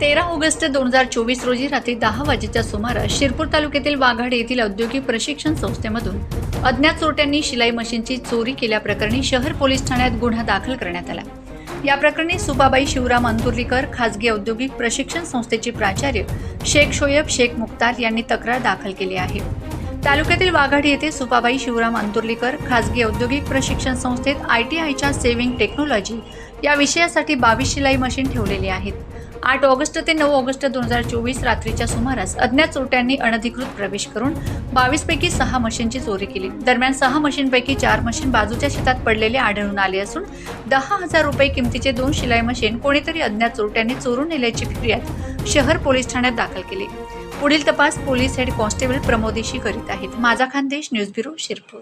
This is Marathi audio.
तेरा ऑगस्ट दोन हजार चोवीस रोजी रात्री दहा वाजेच्या सुमारास शिरपूर तालुक्यातील वाघाड येथील औद्योगिक प्रशिक्षण संस्थेमधून अज्ञात चोरट्यांनी शिलाई मशीनची चोरी केल्याप्रकरणी शहर पोलीस ठाण्यात गुन्हा दाखल करण्यात आला. या प्रकरणी सुबाबाई शिवराम अंतुर्लीकर खासगी औद्योगिक प्रशिक्षण संस्थेचे प्राचार्य शेख शोयब शेख मुख्तार यांनी तक्रार दाखल केली आहे. तालुक्यातील वाघाडी येथे सुपाबाई शिवराम अंतुर्लीकर खासगी औद्योगिक प्रशिक्षण संस्थेत आय टी आयच्या सेव्हिंग टेक्नॉलॉजी या विषयासाठी बावीस शिलाई मशीन ठेवलेली आहेत. आठ ऑगस्ट ते नऊ ऑगस्ट दोन हजार चोवीस रात्रीच्या सुमारास अज्ञात चोरट्यांनी अनधिकृत प्रवेश करून बावीस पैकी सहा मशीनची चोरी केली. दरम्यान सहा मशीनपैकी चार मशीन बाजूच्या शेतात पडलेले आढळून आले असून दहा हजार रुपये किमतीचे दोन शिलाई मशीन कोणीतरी अज्ञात चोरट्यांनी चोरून नेल्याची फिर्याद शहर पोलीस ठाण्यात दाखल केली. पुढील तपास पोलीस हेड कॉन्स्टेबल प्रमोदेशी करीत आहेत. माझा खानदेश न्यूज ब्युरो शिरपूर.